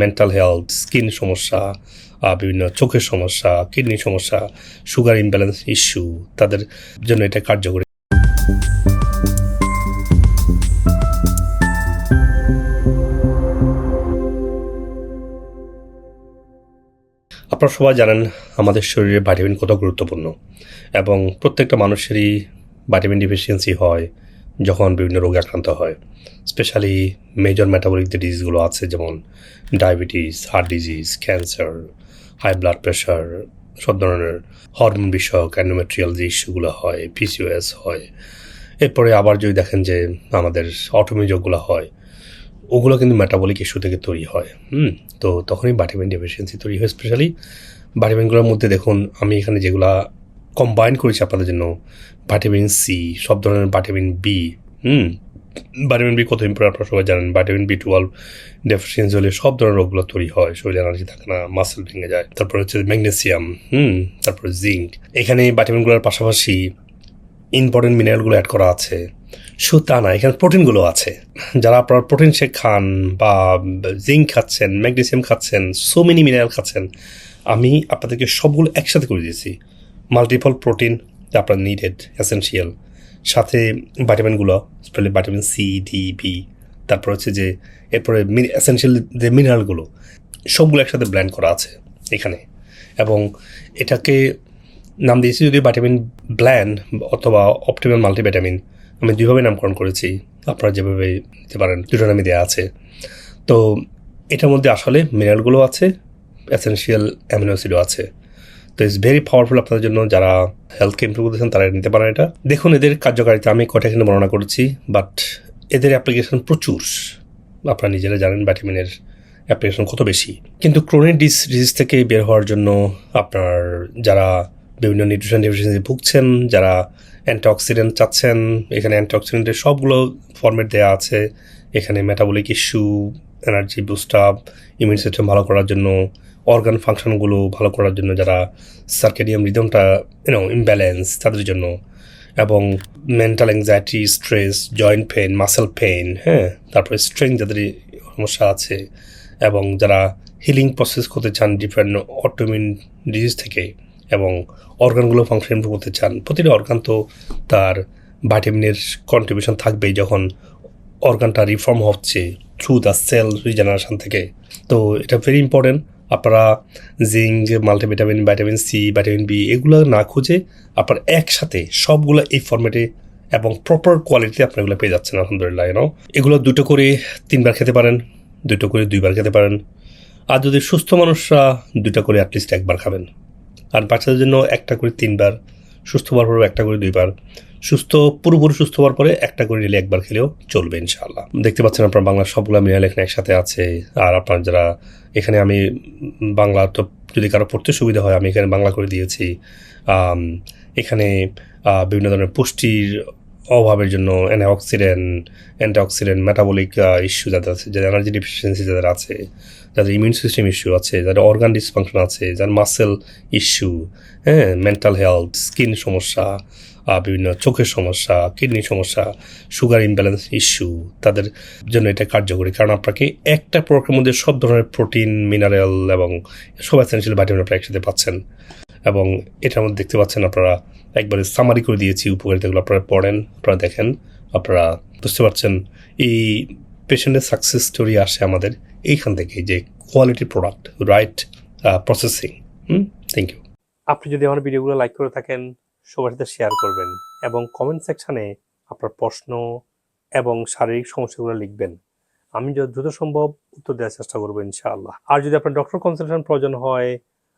Mental health skin সমস্যা বিভিন্ন চোখের সমস্যা কিডনি সমস্যা সুগার ইমব্যালেন্স ইস্যু তাদের জন্য এটা কার্যকরী। আপনারা সবাই জানেন, আমাদের শরীরে ভাইটামিন কত গুরুত্বপূর্ণ এবং প্রত্যেকটা মানুষেরই ভাইটামিন ডিফিসিয়েন্সি হয়। যখন বিভিন্ন রোগে আক্রান্ত হয় স্পেশালি মেজর মেটাবলিক যে ডিজিজগুলো আছে, যেমন diabetes heart disease cancer high blood pressure সব ধরনের হরমোন বিষয়ক অ্যান্ডোমেট্রিয়াল যে ইস্যুগুলো হয় পিসিওএস হয়, এরপরে আবার যদি দেখেন যে আমাদের অটোমিজগুলো হয়, ওগুলো কিন্তু মেটাবলিক ইস্যু থেকে তৈরি হয়, হুম? তো তখনই ভাইটামিন ডেফিসিয়েন্সি তৈরি হয় স্পেশালি ভাইটামিনগুলোর মধ্যে দেখুন, আমি এখানে যেগুলা কম্বাইন করেছি আপনাদের জন্য। ভাইটামিন সি সব ধরনের vitamin B hmm? Vitamin B কত ইম্পর্টেন্ট আপনারা সবাই জানেন। ভাইটামিন বি টুয়েলভ ডেফিসিয়েন্সি হলে সব ধরনের রোগগুলো তৈরি হয়। শরীরে এনার্জি থাকে না মাসেল ভেঙে যায়। তারপর হচ্ছে ম্যাগনেসিয়াম হুম? তারপর জিঙ্ক এখানে ভাইটামিনগুলোর পাশাপাশি ইম্পর্টেন্ট মিনারেলগুলো অ্যাড করা আছে। শুধু তা না, এখানে প্রোটিনগুলো আছে। যারা আপনার প্রোটিন শেক খান বা জিঙ্ক খাচ্ছেন ম্যাগনেসিয়াম খাচ্ছেন সো মেনি মিনারেল খাচ্ছেন, আমি আপনাদেরকে সবগুলো একসাথে করে দিয়েছি। মাল্টিপল প্রোটিন আপনার নিডেড এসেন্সিয়াল সাথে ভাইটামিনগুলো specially vitamin C D B তারপর হচ্ছে যে এরপরে এসেন্সিয়াল যে মিনারেলগুলো সবগুলো একসাথে ব্ল্যান্ড করা আছে এখানে। এবং এটাকে নাম দিয়েছি যদি ভাইটামিন ব্ল্যান্ড অথবা অপটিমাল মাল্টিভিটামিন আমি দুইভাবে নামকরণ করেছি, আপনারা যেভাবে নিতে পারেন, দুটো নামই দেওয়া আছে। তো এটার মধ্যে আসলে মিনারেলগুলো আছে এসেন্সিয়াল অ্যামিনো অ্যাসিডও আছে। তো ইটস ভেরি পাওয়ারফুল আপনাদের জন্য যারা হেলথকে ইম্প্রুভ করতেছেন তারা নিতে পারেন এটা। দেখুন, এদের কার্যকারিতা, আমি কটা এখানে বর্ণনা করেছি বাট এদের অ্যাপ্লিকেশন প্রচুর। আপনারা নিজেরা জানেন ভিটামিনের অ্যাপ্লিকেশন কত বেশি। কিন্তু ক্রোনিক ডিস ডিজিজ থেকে বের হওয়ার জন্য আপনার যারা বিভিন্ন নিউট্রিশন ডেফিসিয়েন্সি ভুগছেন, যারা অ্যান্টিঅক্সিডেন্ট চাচ্ছেন, এখানে অ্যান্টিঅক্সিডেন্টের সবগুলো ফর্মেট দেওয়া আছে। এখানে metabolic issue energy boost up immune system ভালো করার জন্য অর্গান ফাংশনগুলো ভালো করার জন্য যারা সার্কেডিয়াম রিদমটা ইউনো ইমব্যালেন্স তাদের জন্য এবং mental anxiety stress joint pain muscle pain হ্যাঁ তারপরে স্ট্রেং যাদের সমস্যা আছে এবং যারা হিলিং প্রসেস করতে চান ডিফারেন্ট অটোমিন ডিজিজ থেকে এবং অর্গানগুলো ফাংশন ইমপ্রুভ করতে চান, প্রতিটা অর্গান তো তার ভাইটামিনের কন্ট্রিবিউশন থাকবেই যখন অর্গানটা রিফর্ম হচ্ছে থ্রু দ্য সেল রিজেনারেশন থেকে। তো এটা ভেরি ইম্পর্টেন্ট আপনারা zinc, multivitamin, vitamin C, vitamin B এগুলো না খুঁজে আপনার একসাথে সবগুলো এই ফর্মেটে এবং প্রপার কোয়ালিটিতে আপনি এগুলো পেয়ে যাচ্ছেন, আলহামদুলিল্লাহ এনো এগুলো দুটো করে তিনবার খেতে পারেন, দুটো করে দুইবার খেতে পারেন। আর যদি সুস্থ মানুষরা দুটো করে অ্যাটলিস্ট একবার খাবেন। আর বাচ্চাদের জন্য একটা করে তিনবার সুস্থ হওয়ার পরে একটা করে দুইবার, সুস্থ, পুরোপুরি সুস্থ হওয়ার পরে একটা করে ডেলি একবার খেলেও চলবে ইনশাআল্লাহ। দেখতে পাচ্ছেন আপনার বাংলার সবগুলো মিনারেল এখানে একসাথে আছে, আর আপনার যারা এখানে আমি বাংলা তো যদি কারও পড়তে সুবিধা হয়, আমি এখানে বাংলা করে দিয়েছি। এখানে বিভিন্ন ধরনের পুষ্টির অভাবের জন্য অ্যান্টিঅক্সিডেন্ট অ্যান্টিঅক্সিডেন্ট মেটাবলিক ইস্যু যাদের আছে, যাদের এনার্জি ডিফিসিয়েন্সি যাদের আছে, যাদের ইমিউন সিস্টেম ইস্যু আছে, যাদের অর্গান ডিসফাংশন আছে, যাদের মাসেল ইস্যু হ্যাঁ মেন্টাল হেলথ স্কিন সমস্যা বিভিন্ন চোখের সমস্যা কিডনি সমস্যা সুগার ইমব্যালেন্স ইস্যু তাদের জন্য এটা কার্যকরী। কারণ আপনাকে একটা প্রোডাক্টের মধ্যে সব ধরনের প্রোটিন মিনারেল এবং সব এসেন্সিয়াল ভাইটামিন আপনারা একসাথে পাচ্ছেন। এবং এটার মধ্যে দেখতে পাচ্ছেন আপনারা, একবারে সামারি করে দিয়েছি উপকারিতাগুলো আপনারা পড়েন, আপনারা দেখেন, আপনারা বুঝতে পারছেন। এই পেশেন্টের সাকসেস স্টোরি আসে আমাদের এইখান থেকে যে quality product right processing hmm? Thank you আপনি যদি আমার ভিডিওগুলো লাইক করে থাকেন, সবার সাথে শেয়ার করবেন এবং কমেন্ট সেকশানে আপনার প্রশ্ন এবং শারীরিক সমস্যাগুলো লিখবেন। আমি যত দ্রুত সম্ভব উত্তর দেওয়ার চেষ্টা করব ইনশাআল্লাহ। আর যদি আপনার ডক্টর কনসালটেশন প্রয়োজন হয়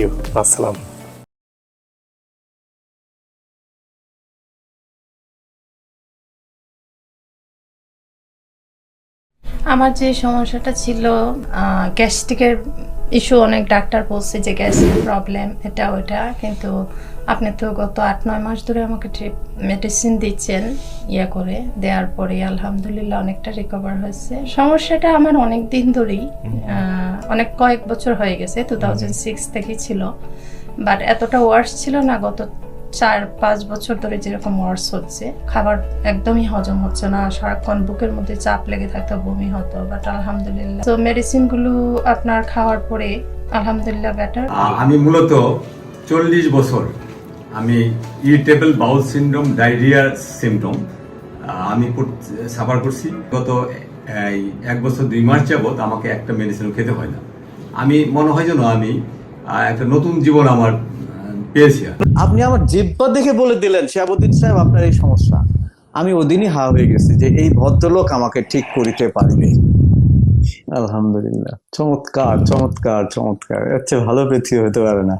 ইউ আসসালাম। আমার যে সমস্যাটা ছিল গ্যাস্ট্রিকের ইস্যু অনেক ডাক্তার বলছে যে গ্যাসের প্রবলেম এটা ওটা কিন্তু আপনি তো গত আট নয় মাস ধরে আমাকে ট্রিপ মেডিসিন দিচ্ছেন ইয়ে করে দেওয়ার পরে আলহামদুলিল্লাহ অনেকটা রিকভার হয়েছে। সমস্যাটা আমার অনেক দিন ধরেই অনেক কয়েক বছর হয়ে গেছে টু থাউজেন্ড সিক্স থেকেই ছিল। বাট এতটা ওয়ার্স ছিল না গত চার, পাঁচ বছর ধরে যেরকম ওয়ার্স হচ্ছে, খাবার একদমই হজম হচ্ছে না, সারাক্ষণ বুকের মধ্যে চাপ লেগে থাকতো, বমি হতো বাট আলহামদুলিল্লাহ। তো মেডিসিনগুলো আপনার খাওয়ার পরে আলহামদুলিল্লাহ বেটার আমি মূলত চল্লিশ বছর আমি ইরিটেবল বাউল সিন্ড্রোম ডায়রিয়ার সিমটম আমি সাফার করছি। গত এক বছর দুই মাস যাবৎ আমাকে একটা মেডিসিন খেতে হয় না। আমি, মনে হয় যেন আমি একটা নতুন জীবন আমার পেয়েছি আপনি আমার জিব্বা দেখে বলে দিলেন শিয়াবুদ্দিন সাহেব আপনার এই সমস্যা। আমি ওদিনই হা হয়ে গেছি যে এই ভদ্রলোক আমাকে ঠিক করিতে পারবে আলহামদুলিল্লাহ। চমৎকার চমৎকার চমৎকার। চেয়ে ভালো পৃথিবী হতে পারে না।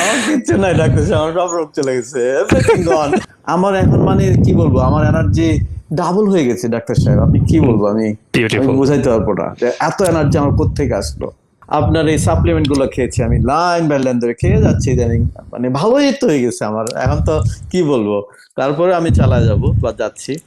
আমার কিচ্ছু নাই ডাক্তার সাহেব আমার সব রোগ চলে গেছে। আমার এখন মানে কি বলব আমার এনার্জি ডাবল হয়ে গেছে ডাক্তার সাহেব। আপনি কি বলব আমি. আমি বোঝাইতে পারব না যে এত এনার্জি আমার কোথেকে আসলো? আপনার এই সাপ্লিমেন্টগুলো খেয়েছি আমি। লাইন বাই লাইন ধরে খেয়ে যাচ্ছি ইদানিং। মানে ভালোই তো হয়ে গেছে আমার। এখন তো কি বলব? তারপরে আমি চালা যাব বা যাচ্ছি।